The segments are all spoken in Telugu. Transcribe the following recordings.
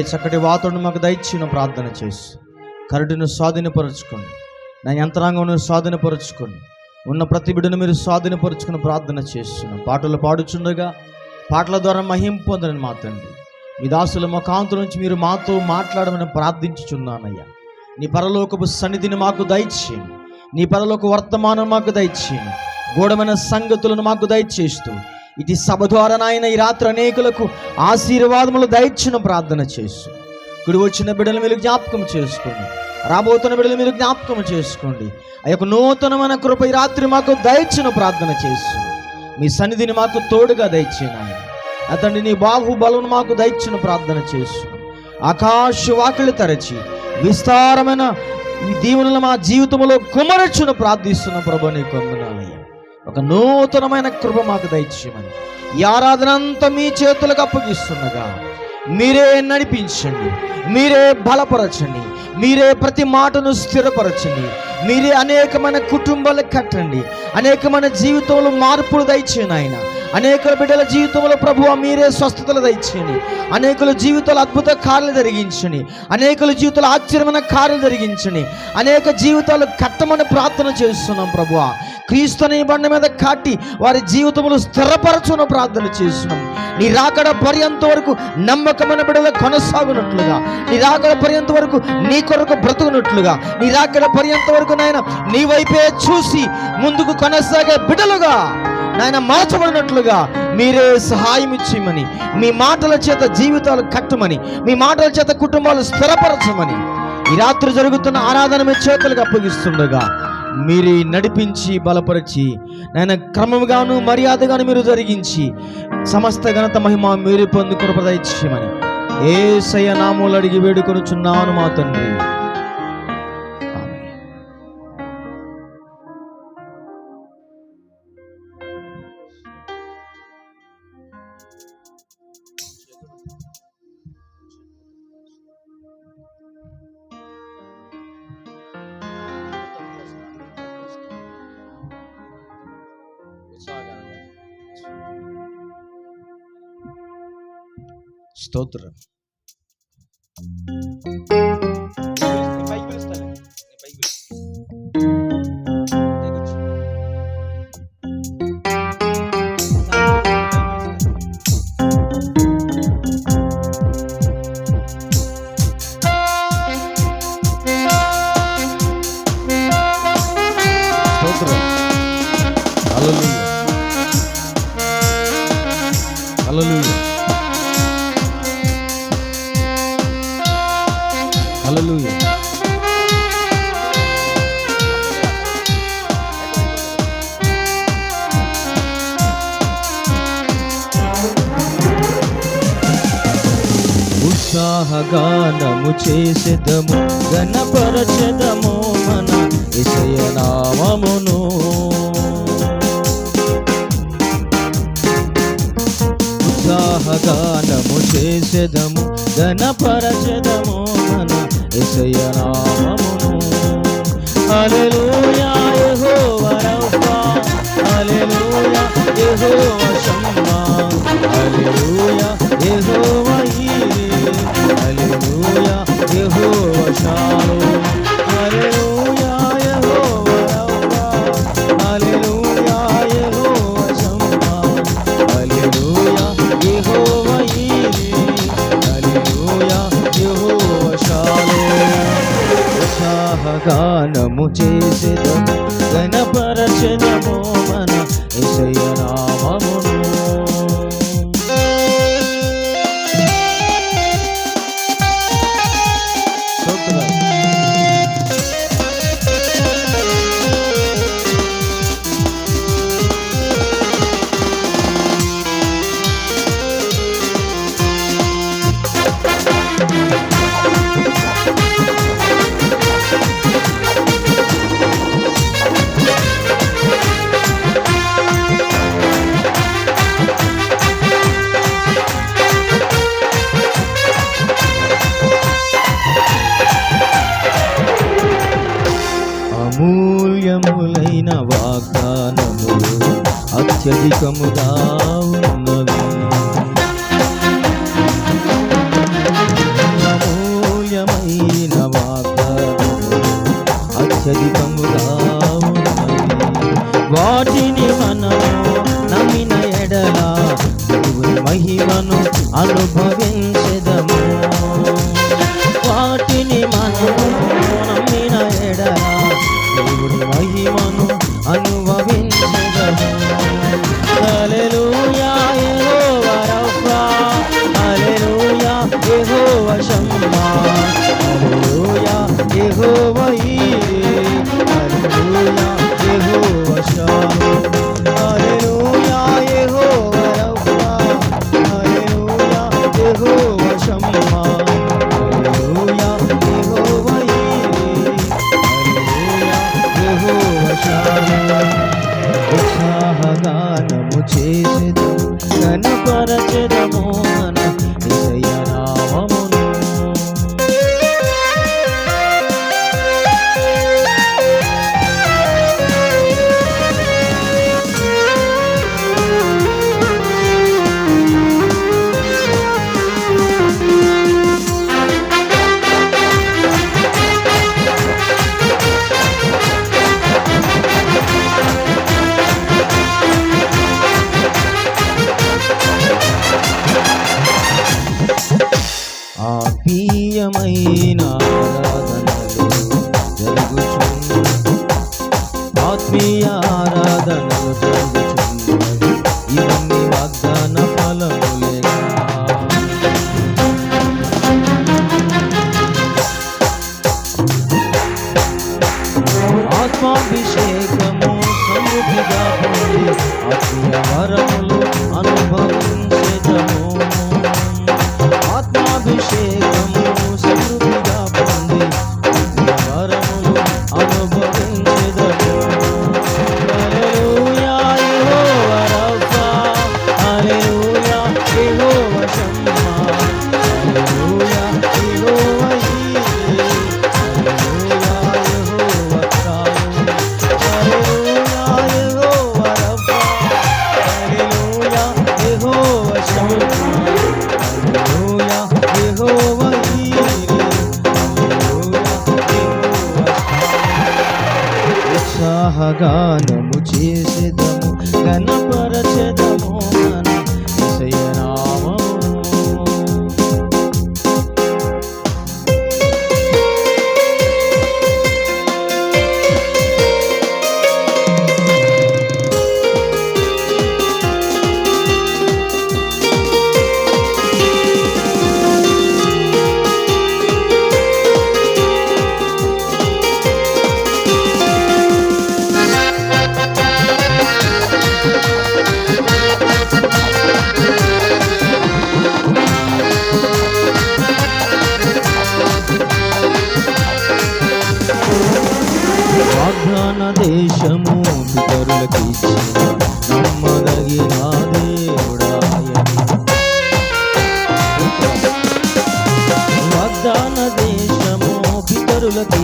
చక్కటి వాతావరణం మాకు దయచిన ప్రార్థన చేసి కరుడును స్వాధీనపరచుకోండి. నా యంత్రాంగంను స్వాధీనపరచుకోండి. ఉన్న ప్రతి బిడ్డను మీరు స్వాధీనపరచుకుని ప్రార్థన చేస్తున్నాం. పాటలు పాడుచుండగా పాటల ద్వారా మహిం పొందని మా తండ్రి. మీ దాసుల ముఖాంతరం నుంచి మీరు మాతో మాట్లాడమని ప్రార్థించుచున్నానయ్యా. నీ పరలోకపు సన్నిధిని మాకు దయచేయండి. నీ పరలోక వర్తమానం మాకు దయచేయండి. గూఢమైన సంగతులను మాకు దయచేస్తూ ఇది సభ ద్వారా నాయన ఈ రాత్రి అనేకులకు ఆశీర్వాదములు దయచిన ప్రార్థన చేసు కుడి వచ్చిన బిడ్డలు మీరు జ్ఞాపకం చేసుకోండి. రాబోతున్న బిడ్డలు మీరు జ్ఞాపకం చేసుకోండి. ఆ యొక్క నూతనమైన కృప ఈ రాత్రి మాకు దయచిన ప్రార్థన చేసు మీ సన్నిధిని మాకు తోడుగా దయచిన ఆయన అతండి నీ బాహుబలను మాకు దయచిన ప్రార్థన చేసు ఆకాశ వాకిలు తెరచి విస్తారమైన ఈ దీవెనలు మా జీవితంలో కుమరచును ప్రార్థిస్తున్న ప్రభు నీ కొందనాలయ్యా. ఒక నూతనమైన కృప మాకు దయచేయమని. ఈ ఆరాధన అంతా మీ చేతులకు అప్పగిస్తుండగా మీరే నడిపించండి మీరే బలపరచండి మీరే ప్రతి మాటను స్థిరపరచండి మీరే అనేకమైన కుటుంబాలు కట్టండి అనేకమైన జీవితంలో మార్పులు దయచేయండి ఆయన అనేక బిడ్డల జీవితంలో ప్రభువ మీరే స్వస్థతలు దయచేయండి. అనేకుల జీవితాలు అద్భుత కార్యాలు జరిగించండి. అనేకుల జీవితాలు ఆశ్చర్యమైన కార్యలు జరిగించండి. అనేక జీవితాలు కట్టమని ప్రార్థన చేస్తున్నాం ప్రభువ. క్రీస్తుని బండ మీద కాటి వారి జీవితములు స్థిరపరచున ప్రార్థన చేస్తున్నాం. నీ రాకడ పర్యంత వరకు నమ్మకమైన బిడ్డలు కొనసాగునట్లుగా. నీ రాకడ పర్యంత వరకు నీ కొరకు బ్రతుకునట్లుగా. నీ రాకడ పర్యంత వరకు నాయన నీ వైపే చూసి ముందుకు కొనసాగే బిడ్డలుగా నాయన మార్చబడినట్లుగా మీరే సహాయం ఇచ్చిమని మీ మాటల చేత జీవితాలు కట్టమని మీ మాటల చేత కుటుంబాలు స్థిరపరచమని ఈ రాత్రి జరుగుతున్న ఆరాధన మీ చేతులకు అప్పగిస్తుండగా మీరు నడిపించి బలపరిచి నాయన క్రమముగాను మర్యాదగాను మీరు జరిగించి సమస్త ఘనత మహిమ మీరు పొందుకుని ప్రదయించమని ఏ సయ నామూలు అడిగి వేడుకొనుచున్నాను మా తండ్రి. స్తోత్రం స్తోత్రం హల్లెలూయా హల్లెలూయా గానము చేసేదము గణపరచెదము మన ఇసయ నామమును ఉత్సాహగానము చేసేదము గణపరచెదము మన ఇసయ నామమును హల్లెలూయా యెహోవా రబ్బా అలెలుయా యెహోవా గానము చేసేదము గణపరచనము మన ఇసయ నామము. అత్యధికముగా ఉన్నది అమూల్యమైన వాగ్దానం అత్యధికముగా ఉన్నది వాటిని మనము నమ్మిన మహిమను అనుభవి నిత్యమైన ఆరాధనలు జరుగుచు ఆత్మీయ ఆరాధనలు జరుగు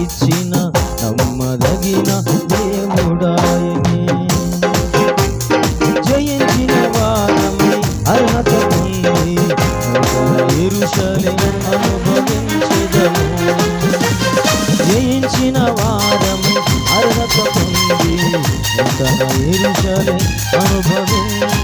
ఇచ్చిన నమ్మదగిన దేవుడాయని. జయించిన వారమై అర్హత పొంది ఎరుషలే అనుభవించదము. జయించిన వారమై అర్హత పొంది ఎరుషలే అనుభవించ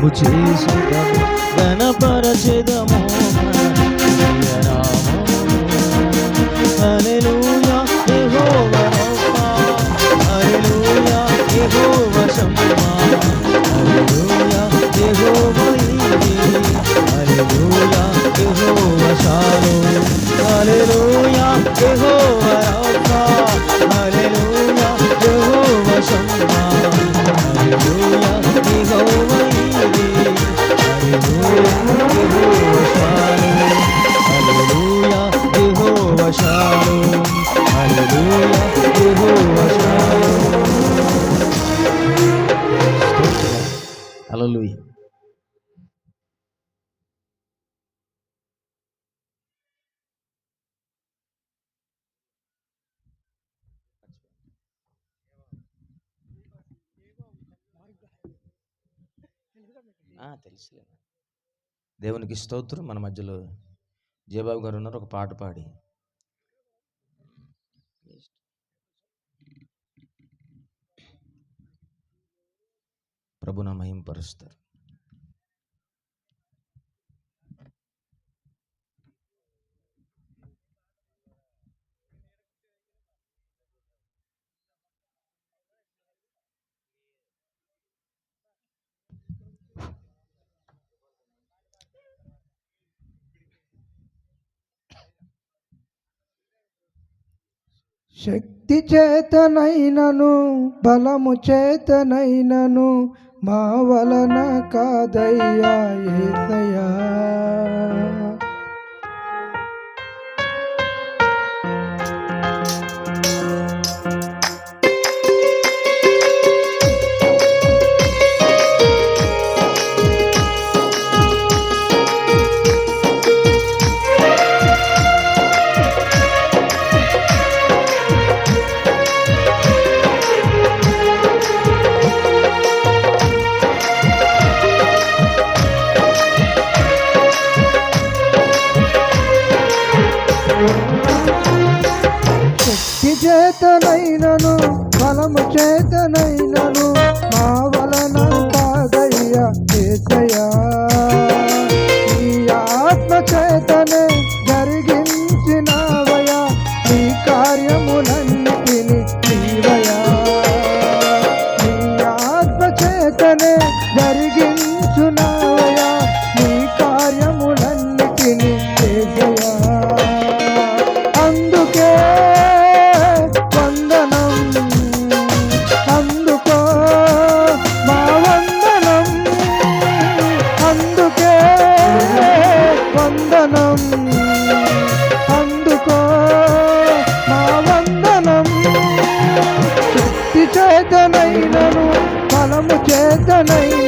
రమ్ము చేసేదము ఘనపరచెదము Hallelujah, Jehovah, Hallelujah, Jehovah, Shammah, Hallelujah, Jehovah, Hallelujah, Jehovah, Shalom. తెలుసులే దేవునికి స్తోత్రం. మన మధ్యలో జయబాబు గారు ఉన్నారు ఒక పాట పాడి. ప్రభున మహింపరుస్తారు శక్తి చేతనైనను బలము చేతనైనను మా వలన కాదయ్యా ఏసయ్యా. చేతనైనను బలము చేతనైనను. మావ చేతనైనను ఫలము చేతనైన